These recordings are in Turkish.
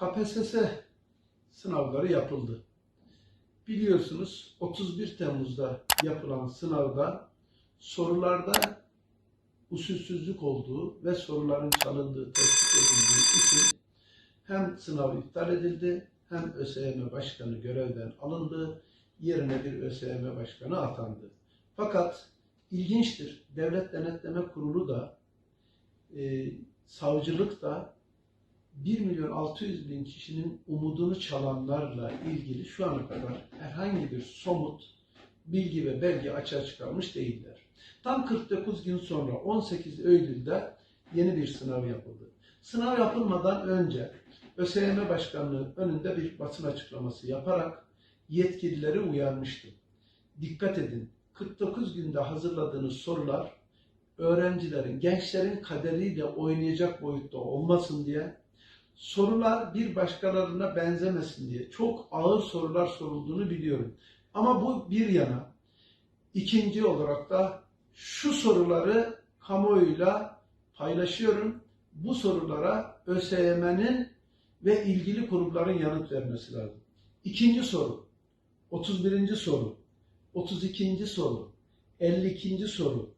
KPSS sınavları yapıldı. Biliyorsunuz 31 Temmuz'da yapılan sınavda sorularda usulsüzlük olduğu ve soruların çalındığı tespit edildiği için hem sınav iptal edildi hem ÖSYM Başkanı görevden alındı. Yerine bir ÖSYM Başkanı atandı. Fakat ilginçtir. Devlet Denetleme Kurulu da e, savcılık da 1 milyon 600 bin kişinin umudunu çalanlarla ilgili şu ana kadar herhangi bir somut bilgi ve belge açığa çıkarmış değiller. Tam 49 gün sonra 18 Eylül'de yeni bir sınav yapıldı. Sınav yapılmadan önce ÖSYM Başkanlığı önünde bir basın açıklaması yaparak yetkilileri uyarmıştı. Dikkat edin, 49 günde hazırladığınız sorular öğrencilerin, gençlerin kaderiyle oynayacak boyutta olmasın diye sorular bir başkalarına benzemesin diye çok ağır sorular sorulduğunu biliyorum. Ama bu bir yana. İkinci olarak da şu soruları kamuoyuyla paylaşıyorum. Bu sorulara ÖSYM'nin ve ilgili kurumların yanıt vermesi lazım. İkinci soru, 31. soru, 32. soru, 52. soru,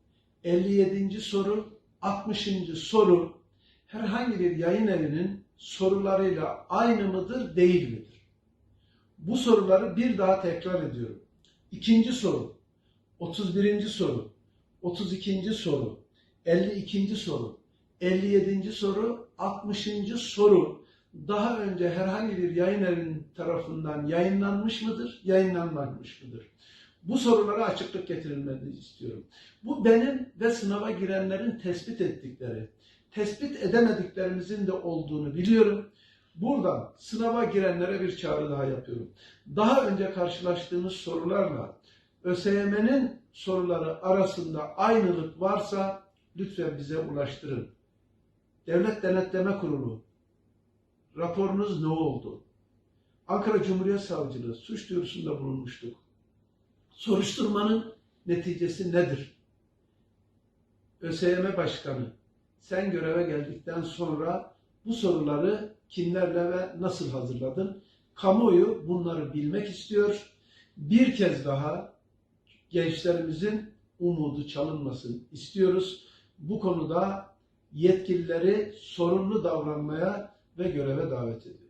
57. soru, 60. soru herhangi bir yayın evinin sorularıyla aynı mıdır, değil midir? Bu soruları bir daha tekrar ediyorum. İkinci soru, 31. soru, 32. soru, 52. soru, 57. soru, 60. soru daha önce herhangi bir yayın evinin tarafından yayınlanmış mıdır, yayınlanmamış mıdır? Bu sorulara açıklık getirilmeni istiyorum. Bu benim ve sınava girenlerin tespit ettikleri, tespit edemediklerimizin de olduğunu biliyorum. Buradan sınava girenlere bir çağrı daha yapıyorum. Daha önce karşılaştığımız sorularla ÖSYM'nin soruları arasında aynılık varsa lütfen bize ulaştırın. Devlet Denetleme Kurulu, raporunuz ne oldu? Ankara Cumhuriyet Savcılığı suç duyurusunda bulunmuştuk. Soruşturmanın neticesi nedir? ÖSYM Başkanı, sen göreve geldikten sonra bu soruları kimlerle ve nasıl hazırladın? Kamuoyu bunları bilmek istiyor. Bir kez daha gençlerimizin umudu çalınmasın istiyoruz. Bu konuda yetkilileri sorumlu davranmaya ve göreve davet ediyoruz.